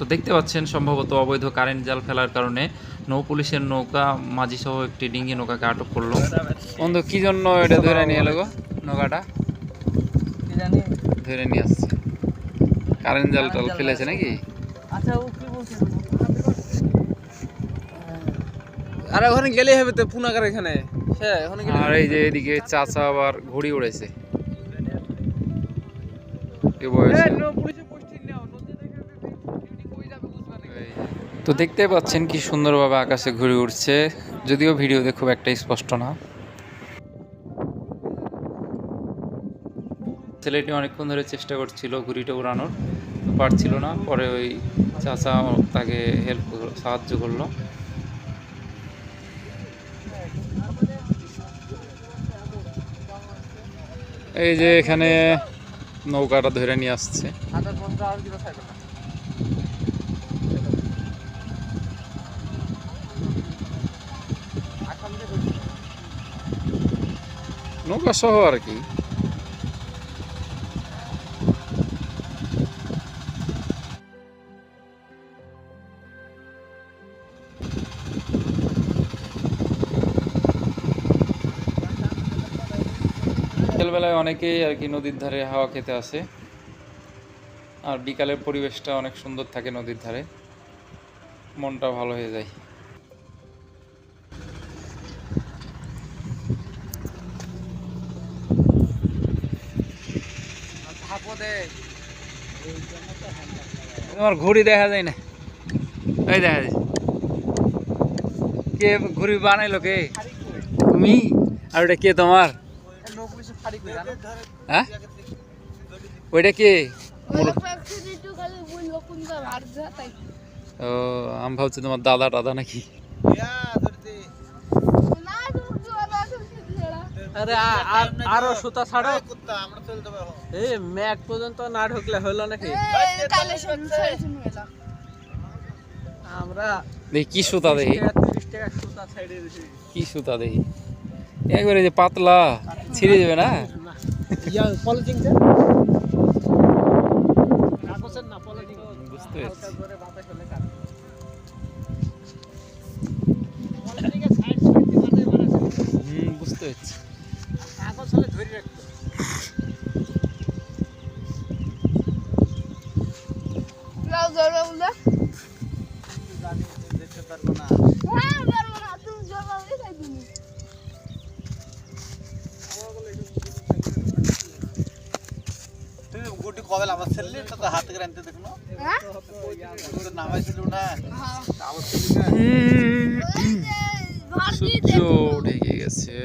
তো দেখতে পাচ্ছেন সম্ভবত অবৈধ কারেন্ট জাল ফেলার কারণে নৌ পুলিশের নৌকা মাঝি সহ একটি ডিঙ্গি নৌকাকে আটক করল। বন্ধু কি জন্য এটা ধরে নিয়ে এলো গো নৌকাটা? কি জানি ধরে নিয়ে আসছে। কারেন্ট জাল টাল ফেলেছে নাকি? আচ্ছা ও কি বলছে? আর ওখানে গেলেই হবে তো পুনাকার এখানে। হ্যাঁ আর এই যে এদিকে চাচা আবার ঘুড়ি উড়েছে এ বয়সে পুলিশে পোস্টিং নাও নদী দেখে ডিউটি কই যাবে বুঝবা না এই যে। তো দেখতে পাচ্ছেন কি সুন্দরভাবে আকাশে ঘুরে উঠছে, যদিও ভিডিওতে খুব একটা স্পষ্ট না। ছেলেটি অনেকক্ষণ ধরে চেষ্টা করছিল ঘুড়িটা উড়ানোর পারছিল না। পরে ওই চাচা তাকে হেল্প সাহায্য করল। এই যে এখানে নৌকাটা ধরে নিয়ে আসছে। নৌকা সহ আর কি। বিকেলবেলায় অনেকেই আর কি নদীর ধারে হাওয়া খেতে আসে। আর বিকালের পরিবেশটা অনেক সুন্দর থাকে নদীর ধারে। মনটা ভালো হয়ে যায়। তোমার ঘুড়ি দেখা যায় না? ওই দেখা যায়। কে ঘুড়ি বানাইলো কে? তুমি? আর ওটা কে তোমার? হ্যাঁ? ওইটা কে? ও আমি ভাবছি তোমার দাদা টাদা নাকি আরে আর- আরও সুতা ছাড়ো। এ ম্যাক পর্যন্ত না ঢুকলে হলো নাকি? আমরা দেখি কি সুতা দেখি? কি সুতা দেখি? একবারে যে পাতলা ছিঁড়ে যাবে না? ইয়া পলিথিন না পলিথিন। বুঝতে পেরেছি। ধরে বাতাস পারব না। হ্যাঁ কবে আবার ছেলে তো হাত থেকে আনতে দেখুন। হ্যাঁ নামাইছিল না। সূর্য ঢেকে গেছে।